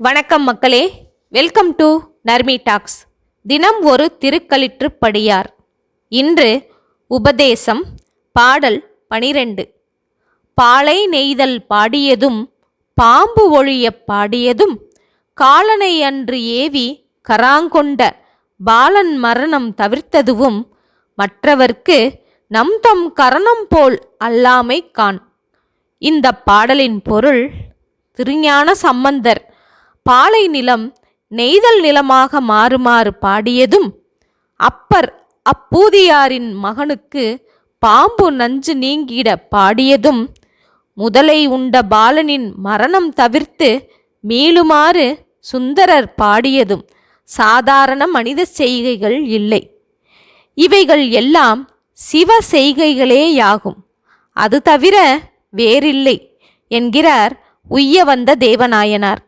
வணக்கம் மக்களே. Welcome to Narmi tax தினம் ஒரு திருக்களிற்றுப்படியார் இன்று உபதேசம் பாடல் பனிரெண்டு. பாலை நெய்தல் பாடியதும் பாம்பு ஒழியப் பாடியதும் காலனை அன்று ஏவி கராங்கொண்ட பாலன் மரணம் தவிர்த்ததுவும் மற்றவர்க்கு நம் தம் கரணம் போல் அல்லாமை காண். இந்த பாடலின் பொருள் திருஞான சம்பந்தர் பாலை நிலம் நெய்தல் நிலமாக மாறுமாறு பாடியதும் அப்பர் அப்பூதியாரின் மகனுக்கு பாம்பு நஞ்சு நீங்கிட பாடியதும் முதலை உண்ட பாலனின் மரணம் தவிர்த்து மீளுமாறு சுந்தரர் பாடியதும் சாதாரண மனித செய்கைகள் இல்லை. இவைகள் எல்லாம் சிவ செய்கைகளேயாகும் அது தவிர வேறில்லை என்கிறார் உய்ய வந்த தேவநாயனார்.